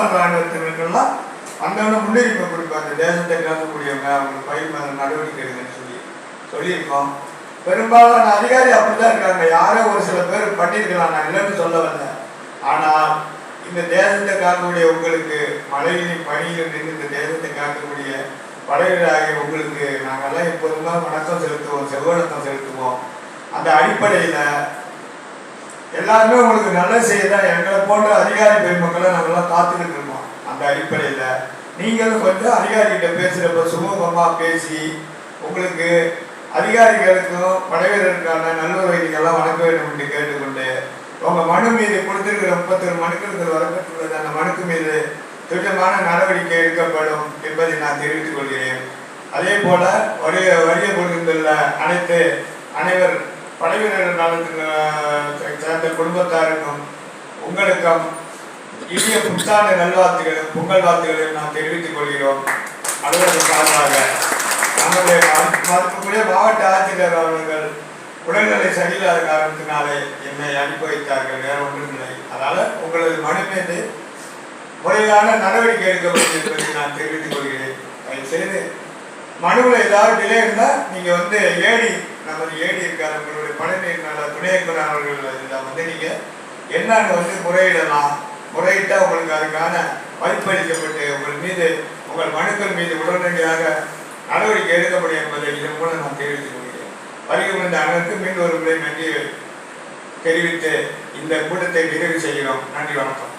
வந்தவொடனே முன்னுரிமை முன்னேறிப்பை அந்த தேசத்தை காக்கக்கூடியவங்க அவங்க பயிர் மேலே நடவடிக்கை எடுங்கன்னு சொல்லி சொல்லியிருக்கோம். பெரும்பாலான அதிகாரி அப்படிதான் இருக்காங்க. யாரோ ஒரு சில பேர் பண்ணியிருக்கலாம். நான் இல்லைன்னு சொல்ல வந்தேன் ஆனால் இந்த தேசத்தை காக்கக்கூடிய உங்களுக்கு மழையிலும் பணியில் நின்று இந்த தேசத்தை காக்கக்கூடிய படைவீரராகிய உங்களுக்கு நாங்கெல்லாம் எப்போதுமே வணக்கம் செலுத்துவோம் செவ்வணக்கம் செலுத்துவோம். அந்த அடிப்படையில் எல்லாருமே உங்களுக்கு நல்ல செய்யதான் எங்களை போன்ற அதிகாரி பெருமக்களை நம்மளாம் காத்துக்கிட்டு இருக்கோம். அந்த அடிப்படையில் நீங்களும் கொஞ்சம் அதிகாரிகிட்ட பேசுகிறப்ப சுமூகமாக பேசி உங்களுக்கு அதிகாரிகளுக்கும் படைவீரருக்கான நல்லுறவைகளெல்லாம் வழங்க வேண்டும் என்று கேட்டுக்கொண்டு உங்கள் மனு மீது கொடுத்திருக்கிற முப்பத்தொரு மனுக்கள் வரப்பட்டுள்ளது. அந்த மனுக்கு மீது துரிதமான நடவடிக்கை எடுக்கப்படும் என்பதை நான் தெரிவித்துக் கொள்கிறேன். அதே போல வரிய வரிய குழுக்களில் அனைத்து அனைவர் படைவீரர் நலத்தின் சேர்ந்த குடும்பத்தாருக்கும் உங்களுக்கும் இனிய புத்தாண்டு நல்வாழ்த்துகளும் பொங்கல் வாழ்த்துகளையும் நான் தெரிவித்துக் கொள்கிறோம். அலுவலக சார்பாக நம்முடைய மதிப்புக்குரிய மாவட்ட ஆட்சியர் அவர்கள் உடல்நிலை சரியில்லாத காரணத்தினாலே என்னை அனுப்பி வைத்தார்கள் வேற ஒன்றும் இல்லை. அதனால உங்களது மனு மீது முறையான நடவடிக்கை எடுக்க என்பதை நான் தெரிவித்துக் கொள்கிறேன். தயவு செய்து மனுவில் ஏதாவது டிலே இருந்தால் நீங்கள் வந்து ஏடி பணிநீர் அவர்கள் இதில் வந்து நீங்கள் என்னன்னு வந்து முறையிடலாம். முறையிட்டால் உங்களுக்கு அதுக்கான மதிப்பளிக்கப்பட்டு உங்கள் மீது உங்கள் மனுக்கள் மீது உடனடியாக நடவடிக்கை எடுக்கப்படும் என்பதை இதன் மூலம் நான் தெரிவித்துக் கொள்கிறேன். வருகை வந்த மீண்டும் ஒரு முறை நன்றி தெரிவித்து இந்த கூட்டத்தை நிறைவு செய்கிறோம். நன்றி வணக்கம்.